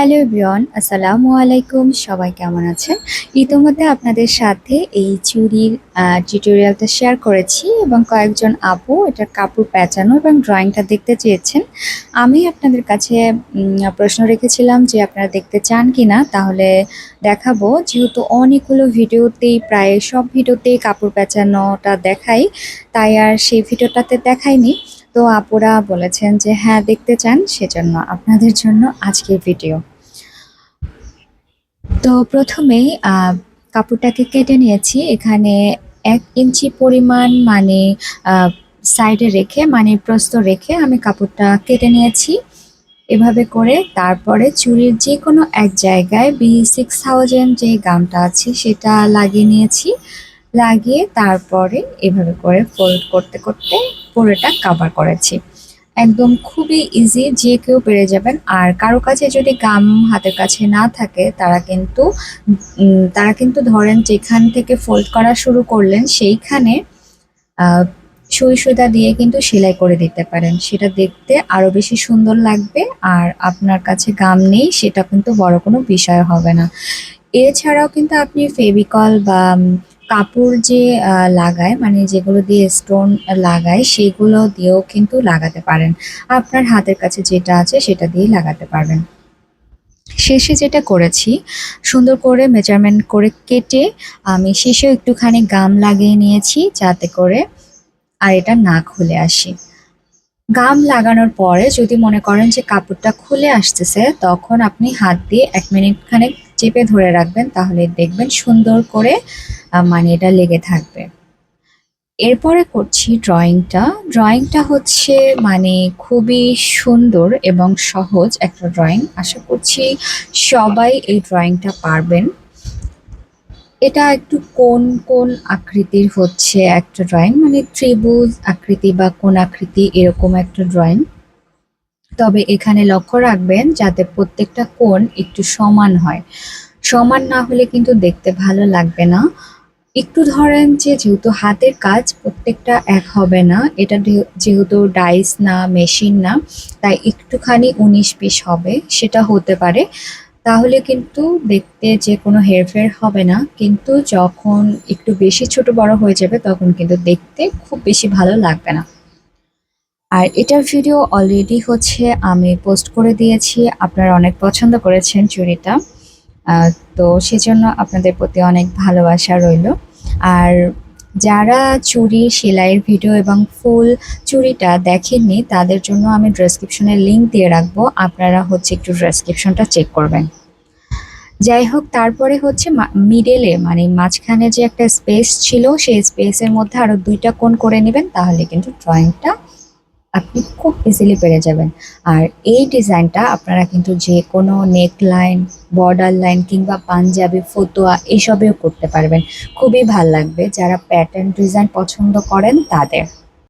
Hello everyone, আসসালামু আলাইকুম। সবাই কেমন আছেন? ইতিমধ্যে আপনাদের সাথে এই চুরির টিউটোরিয়ালটা শেয়ার করেছি এবং কয়েকজন আপু এটার কাপড় পেঁচানো এবং ড্রয়িংটা দেখতে চেয়েছেন। আমি আপনাদের কাছে প্রশ্ন রেখেছিলাম যে আপনারা দেখতে চান কি না তাহলে দেখাবো। যেহেতু অনেকগুলো ভিডিওতেই, প্রায় সব ভিডিওতেই কাপড় পেঁচানোটা দেখাই, তাই আর সেই ভিডিওটাতে দেখাইনি। তো আপুরা বলেছেন যে হ্যাঁ দেখতে চান সেজন্য আপনাদের জন্য আজকের ভিডিও। তো প্রথমেই কাপড়টাকে কেটে নিয়েছি। এখানে এক ইঞ্চি পরিমাণ মানে সাইডে রেখে মানে প্রস্থ রেখে আমি কাপড়টা কেটে নিয়েছি। এভাবে করে তারপরে চুরির যে কোনো এক জায়গায় বি সিক্স থাউজেন্ড যে গামটা আছে সেটা লাগিয়ে নিয়েছি। লাগিয়ে তারপরে এভাবে করে ফোল্ড করতে করতে পুরোটা কাভার করেছি। একদম খুবই ইজি যে কেউ পেরে যাবেন। আর কারও কাছে যদি গাম হাতের কাছে না থাকে, তারা কিন্তু তারা কিন্তু ধরেন যেখান থেকে ফোল্ড করা শুরু করলেন, সেইখানে সুই সুতা দিয়ে কিন্তু সেলাই করে দিতে পারেন। সেটা দেখতে আরও বেশি সুন্দর লাগবে। আর আপনার কাছে গাম নেই, সেটা কিন্তু বড় কোনো বিষয় হবে না। এছাড়াও কিন্তু আপনি ফেভিকল বা কাপড় যে লাগায় মানে যেগুলো দিয়ে স্টোন লাগায়, সেগুলো দিয়েও কিন্তু লাগাতে পারেন। আপনার হাতের কাছে যেটা আছে, সেটা দিয়ে লাগাতে পারবেন। শেষে যেটা করেছি, সুন্দর করে মেজারমেন্ট করে কেটে, আমি শেষেও একটুখানি গাম লাগিয়ে নিয়েছি, যাতে করে আর এটা না খুলে আসে। গাম লাগানোর পরে যদি মনে করেন যে কাপড়টা খুলে আসতেছে, তখন আপনি হাত দিয়ে এক মিনিট খানেক চেপে ধরে রাখবেন, তাহলে দেখবেন সুন্দর করে মানে এটা লেগে থাকবে। এরপরে করছি ড্রয়িংটা ড্রয়িংটা হচ্ছে মানে খুবই সুন্দর এবং সহজ একটা ড্রয়িং আশা করছি সবাই এই ড্রয়িংটা পারবেন। এটা একটু কোন কোন আকৃতির হচ্ছে একটা ড্রয়িং মানে ত্রিভুজ আকৃতি বা কোন আকৃতি এরকম একটা ড্রয়িং তবে এখানে লক্ষ্য রাখবেন যাতে প্রত্যেকটা কোণ একটু সমান হয়। সমান না হলে কিন্তু দেখতে ভালো লাগবে না। একটু ধরেন যে যেহেতু হাতের কাজ প্রত্যেকটা এক হবে না এটা যেহেতু ডাইস না মেশিন না তাই একটুখানি উনিশ পিস হবে সেটা হতে পারে। তাহলে কিন্তু দেখতে যে কোনো হেরফের হবে না কিন্তু যখন একটু বেশি ছোট বড় হয়ে যাবে তখন কিন্তু দেখতে খুব বেশি ভালো লাগবে না। আর এটার ভিডিও অলরেডি হচ্ছে আমি পোস্ট করে দিয়েছি আপনারা অনেক পছন্দ করেছেন আহ, তো সেজন্য আপনাদের প্রতি অনেক ভালোবাসা রইল। আর যারা চুরি, সেলাইয়ের ভিডিও এবং ফুল চুরিটা দেখেননি, তাদের জন্য আমি ডেসক্রিপশনে লিঙ্ক দিয়ে রাখব। আপনারা হচ্ছে একটু ড্রেসক্রিপশনটা চেক করবেন। যাই হোক, তারপরে হচ্ছে মিডেলে মানে মাঝখানে যে একটা স্পেস ছিল, সেই স্পেসের মধ্যে আরও দুইটা কোণ করে নেবেন, তাহলে কিন্তু ড্রয়িংটা আপনি খুব ইজিলি পেরে যাবেন। আর এই ডিজাইনটা আপনারা কিন্তু যে কোনো নেক লাইন বর্ডার লাইন কিংবা পাঞ্জাবি, ফতোয়া এসবেও করতে পারবেন। খুবই ভালো লাগবে। যারা প্যাটার্ন ডিজাইন পছন্দ করেন তাদের।